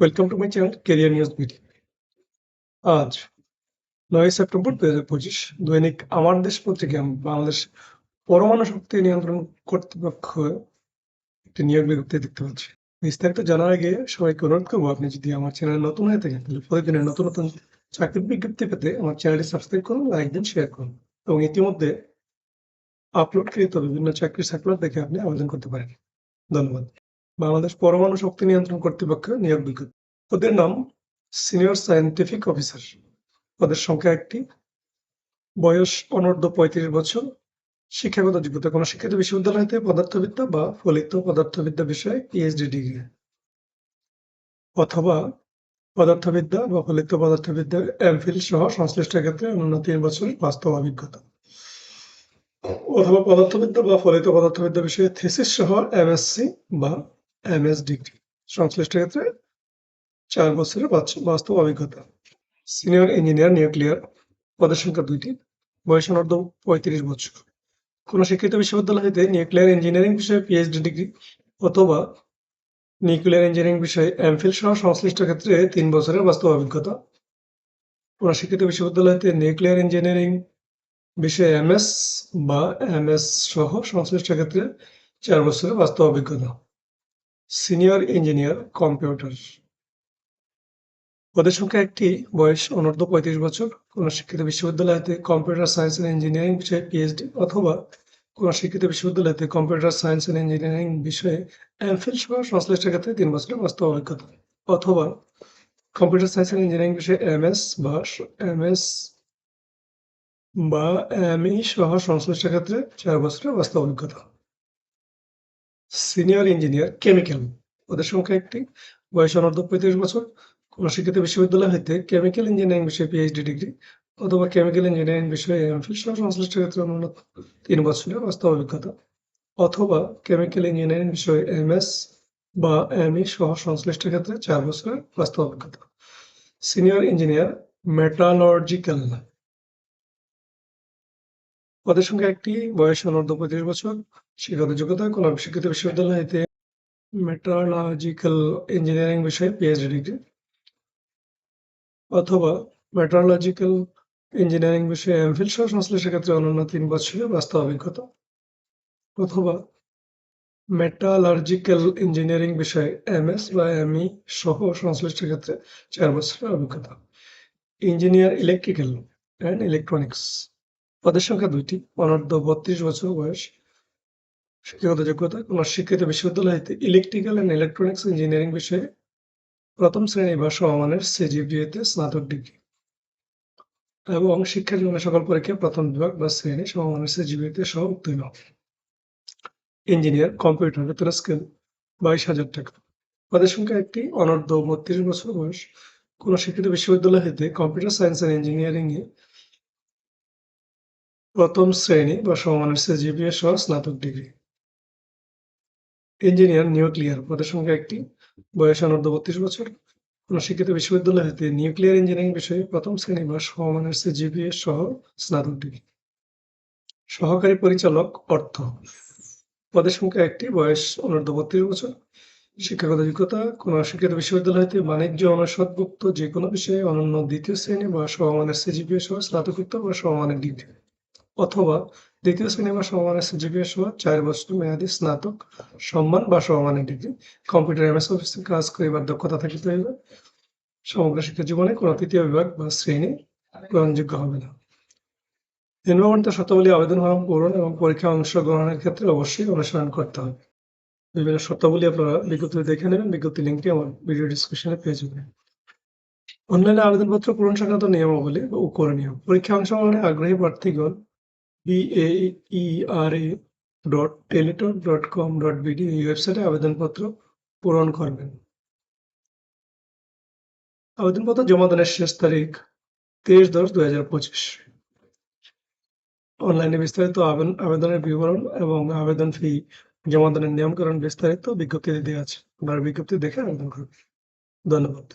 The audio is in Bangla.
Welcome to my channel career news video আজ নয় সেপ্টেম্বর দু হাজার পঁচিশ, দৈনিক আমার দেশ পত্রিকা বাংলাদেশ পরমাণু শক্তি নিয়ন্ত্রণ কর্তৃপক্ষ একটি নিয়োগ বিজ্ঞপ্তি দেখতে পাচ্ছি। বিস্তারিত জানার আগে সবাইকে অনুরোধ করব, আপনি যদি আমার চ্যানেল নতুন হয়ে থাকেন, তাহলে প্রতিদিনের নতুন নতুন চাকরির বিজ্ঞপ্তি পেতে আমার চ্যানেলটি সাবস্ক্রাইব করুন, লাইক দিন, শেয়ার করুন এবং ইতিমধ্যে আপলোডকৃত বিভিন্ন চাকরির সার্কুলার দেখে আপনি আবেদন করতে পারেন। ধন্যবাদ। বাংলাদেশ পরমাণু শক্তি নিয়ন্ত্রণ কর্তৃপক্ষ নিয়োগ বিজ্ঞপ্তি। ওদের নাম সিনিয়র সায়েন্টিফিক অফিসার। পদের সংখ্যা একটি। বয়স অনূর্ধ্ব পঁয়ত্রিশ বছর। শিক্ষাগত যোগ্যতা, কোনো শিক্ষিত বিশ্ববিদ্যালয় হতে পদার্থবিদ্যা বা ফলিত পদার্থবিদ্যা বিষয়ে পিএইচডি ডিগ্রি। অথবা পদার্থবিদ্যা বা ফলিত পদার্থবিদ্যা এমফিল সহ সংশ্লিষ্ট ক্ষেত্রে অন্যান্য তিন বছর বাস্তব অভিজ্ঞতা। অথবা পদার্থবিদ্যা বা ফলিত পদার্থবিদ্যা বিষয়ে থিসিস সহ এমএসসি বা এমএস ডিগ্রি সংশ্লিষ্ট ক্ষেত্রে চার বছরের বাস্তব অভিজ্ঞতা। সিনিয়র ইঞ্জিনিয়ার নিউক্লিয়ার পদের সংখ্যা দুইটি, বয়স অনূর্ধ্ব পঁয়ত্রিশ বছর। কোন শিক্ষিত বিশ্ববিদ্যালয় হইতে নিউক্লিয়ার ইঞ্জিনিয়ারিং বিষয়ে পিএইচডি ডিগ্রি অথবা নিউক্লিয়ার ইঞ্জিনিয়ারিং বিষয়ে এমফিল সহ সংশ্লিষ্ট ক্ষেত্রে তিন বছরের বাস্তব অভিজ্ঞতা। কোন শিক্ষিত বিশ্ববিদ্যালয় হইতে নিউক্লিয়ার ইঞ্জিনিয়ারিং বিষয়ে এমএস বা এমএস সহ সংশ্লিষ্ট ক্ষেত্রে চার বছরের বাস্তব অভিজ্ঞতা। Senior engineer computer. পদের সংখ্যা একটি, বয়স অনূর্ধ্ব পঁয়ত্রিশ বছর। কোন শিক্ষিত বিশ্ববিদ্যালয় হতে কম্পিউটার সায়েন্স এন্ড ইঞ্জিনিয়ারিং বিষয়ে পিএইচডি অথবা কোন শিক্ষিত বিশ্ববিদ্যালয় হতে কম্পিউটার সায়েন্স এন্ড ইঞ্জিনিয়ারিং বিষয়ে এমফিল সহ সংশ্লিষ্ট ক্ষেত্রে তিন বছরের বাস্তব অভিজ্ঞতা। অথবা কম্পিউটার সায়েন্স এন্ড ইঞ্জিনিয়ারিং বিষয়ে এমএস বা এমএস বা এম এমই সহ সংশ্লিষ্ট ক্ষেত্রে চার বছরের বাস্তব অভিজ্ঞতা। Senior engineer chemical. ওদের সংখ্যা একটি। বয়স অনূর্ধ্ব পঁয়ত্রিশ বছর। কোন শিক্ষিত বিশ্ববিদ্যালয় হইতে কেমিক্যাল ইঞ্জিনিয়ারিং বিষয়ে পিএইচডি ডিগ্রি অথবা কেমিক্যাল ইঞ্জিনিয়ারিং বিষয়ে এমফিল সহ সংশ্লিষ্ট ক্ষেত্রে অন্যান্য তিন বছরের বাস্তব অভিজ্ঞতা। অথবা কেমিক্যাল ইঞ্জিনিয়ারিং বিষয়ে এমএস বা এমই সহ সংশ্লিষ্ট ক্ষেত্রে চার বছরের বাস্তব অভিজ্ঞতা। সিনিয়র ইঞ্জিনিয়ার মেটালর্জিক্যাল পদের সংখ্যা একটি বয়স অনূর্ধ্ব পঁয়ত্রিশ বছর শিক্ষাগত যোগ্যতা কোন শিক্ষিত বিশ্ববিদ্যালয় হইতে মেটালজিক্যাল ইঞ্জিনিয়ারিং বিষয়ে পিএইচডি ডিগ্রি অথবা মেট্রোলজিক্যাল ইঞ্জিনিয়ারিং বিষয়ে এমফিল সহ সংশ্লিষ্ট ক্ষেত্রে অন্যান্য তিন বছরের বাস্তব অভিজ্ঞতা অথবা মেটালার্জিক্যাল ইঞ্জিনিয়ারিং বিষয়ে এমএস বা এমই সহ সংশ্লিষ্ট ক্ষেত্রে চার বছরের অভিজ্ঞতা। ইঞ্জিনিয়ার ইলেকট্রিক্যাল অ্যান্ড ইলেকট্রনিক্স পদের সংখ্যা দুইটি। অনূর্ধ্ব বত্রিশ বছর বয়স। শিক্ষাগত যোগ্যতা, কোন শিক্ষিত বিশ্ববিদ্যালয় হইতে ইলেকট্রিক্যাল অ্যান্ড ইলেকট্রনিক্স ইঞ্জিনিয়ারিং বিষয়ে প্রথম শ্রেণি বা সমমানের সিজিপিএতে স্নাতক ডিগ্রি। এবং শিক্ষা জীবনের সকল পরীক্ষায় প্রথম বিভাগ বা শ্রেণি সমমানের সিজিপিএতে সহ উত্তীর্ণ। ইঞ্জিনিয়ার কম্পিউটার বেতন স্কেল বাইশ হাজার টাকা। পদের সংখ্যা একটি, অনূর্ধ্ব বত্রিশ বছর বয়স। কোন শিক্ষিত বিশ্ববিদ্যালয় হইতে কম্পিউটার সায়েন্স অ্যান্ড ইঞ্জিনিয়ারিং এ প্রথম শ্রেণি বা সমমানের সিজিপিএ সহ স্নাতক ডিগ্রি। ইঞ্জিনিয়ার নিউক্লিয়ার পদের সংখ্যা একটি। বয়স অনূর্ধ্ব বত্রিশ বছর। কোন শিক্ষিত বিশ্ববিদ্যালয় হতে নিউক্লিয়ার ইঞ্জিনিয়ারিং বিষয়ে প্রথম শ্রেণি বা সমমানের সিজিপিএ সহ স্নাতক ডিগ্রি। সহকারী পরিচালক অর্থ। পদের সংখ্যা একটি। বয়স অনূর্ধ্ব বত্রিশ বছর। শিক্ষাগত যোগ্যতা কোন শিক্ষিত বিশ্ববিদ্যালয় হতে বাণিজ্য অনুষদভুক্ত যে কোনো বিষয়ে অনন্য দ্বিতীয় শ্রেণি বা সমমানের সিজিপিএ সহ স্নাতকোত্তর বা সমমানের ডিগ্রি। অথবা দ্বিতীয় শ্রেণি বা সমমানের সিজিপিএ সহ চার বছর মেয়াদী স্নাতক সম্মান বা সমমানের ডিগ্রি। কম্পিউটার এমএস অফিসে কাজ করিবার দক্ষতা থাকিতে হইবে। সমগ্র শিক্ষা জীবনে কোনো তৃতীয় বিভাগ বা শ্রেণি গ্রহণযোগ্য হবে না। নিম্নবর্ণিত শর্তাবলী আবেদন ফর্ম পূরণ এবং পরীক্ষা অংশগ্রহণের ক্ষেত্রে অবশ্যই অনুসরণ করতে হবে। বিভিন্ন শর্তাবলী আপনারা বিজ্ঞপ্তি দেখে নেবেন। বিজ্ঞপ্তি লিঙ্কটি আমার ভিডিও ডিসক্রিপশনে পেয়ে যাবেন। অনলাইনে আবেদনপত্র পূরণ সংক্রান্ত নিয়মাবলী ও করণীয়। পরীক্ষা অংশগ্রহণে আগ্রহী প্রার্থীগণ BAERA dot Teletalk dot com dot BD এই ওয়েবসাইটে আবেদনপত্র পূরণ করবেন। আবেদনপত্র জমা দানের শেষ তারিখ তেইশ দশ দুই হাজার পঁচিশ। অনলাইনে বিস্তারিত আবেদন, আবেদনের বিবরণ এবং আবেদন ফি, জমা দানের নিয়মকরণ বিস্তারিত বিজ্ঞপ্তিতে দেওয়া আছে। আপনারা বিজ্ঞপ্তি দেখে আবেদন করবেন ধন্যবাদ।